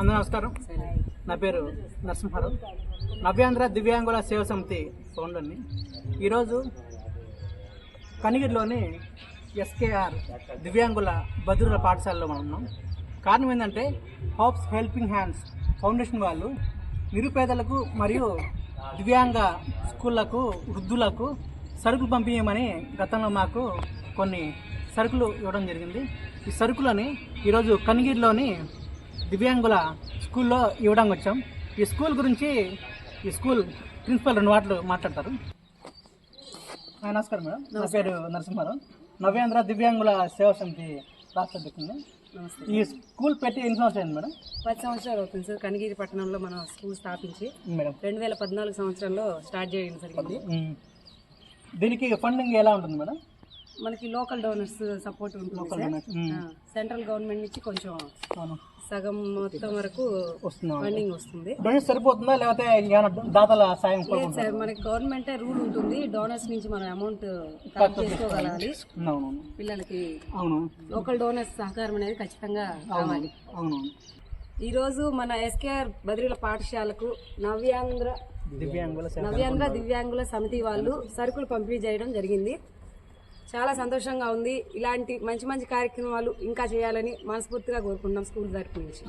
అందరూ నమస్కారం. నా పేరు నరసింహారావు నవ్యాంధ్ర దివ్యాంగుల సేవ సమితి ఫౌండర్ని. ఈరోజు కనిగిరిలోని ఎస్కేఆర్ దివ్యాంగుల బదురుల పాఠశాలలో మనం ఉన్నాం. కారణం ఏంటంటే హోప్స్ హెల్పింగ్ హ్యాండ్స్ ఫౌండేషన్ వాళ్ళు నిరుపేదలకు మరియు దివ్యాంగ స్కూళ్ళకు వృద్ధులకు సరుకులు పంపించమని గతంలో మాకు కొన్ని సరుకులు ఇవ్వడం జరిగింది. ఈ సరుకులని ఈరోజు కనిగిరిలోని దివ్యాంగుల స్కూల్లో ఇవ్వడానికి వచ్చాం ఈ స్కూల్ గురించి ఈ స్కూల్ ప్రిన్సిపల్ రెండు మాటలు మాట్లాడతారు. నమస్కారం మేడం. నా పేరు నరసింహారావు. నవ్యాంధ్ర దివ్యాంగుల సేవా సమితి రాష్ట్ర అధ్యక్షుడిని. నమస్తే. ఈ స్కూల్ పెట్టి ఎన్ని సంవత్సరాలు అయింది మేడం? పది సంవత్సరాలు అవుతుంది సార్. కనిగిరి పట్టణంలో మనం స్కూల్ స్థాపించి మేడం. రెండు వేల పద్నాలుగు సంవత్సరంలో స్టార్ట్ చేయడం జరిగింది. దీనికి ఫండింగ్ ఎలా ఉంటుంది మేడం? మనకి లోకల్ డోనర్స్ సపోర్ట్ ఉంటుంది సెంట్రల్ గవర్నమెంట్ నుంచి కొంచెం సగం మొత్తం వరకు ఫండింగ్ వస్తుంది. సరిపోతుందా లేకపోతే దాతల సాయం? సార్ మనకి గవర్నమెంటే రూల్ ఉంటుంది డోనర్స్ నుంచి మనం అమౌంట్ చేసుకోగలగాలి. పిల్లలకి అవును. లోకల్ డోనర్స్ సహకారం అనేది ఖచ్చితంగా కావాలి అవునవును ఈ రోజు మన ఎస్కేఆర్ బదిలీల పాఠశాలకు నవ్యాంధ్ర దివ్యాంగుల నవ్యాంధ్ర దివ్యాంగుల సమితి వాళ్ళు సరుకులు పంపిణీ చేయడం జరిగింది. చాలా సంతోషంగా ఉంది. ఇలాంటి మంచి మంచి కార్యక్రమాలు ఇంకా చేయాలని మనస్ఫూర్తిగా కోరుకుంటున్నాం స్కూల్ తరపు నుంచి.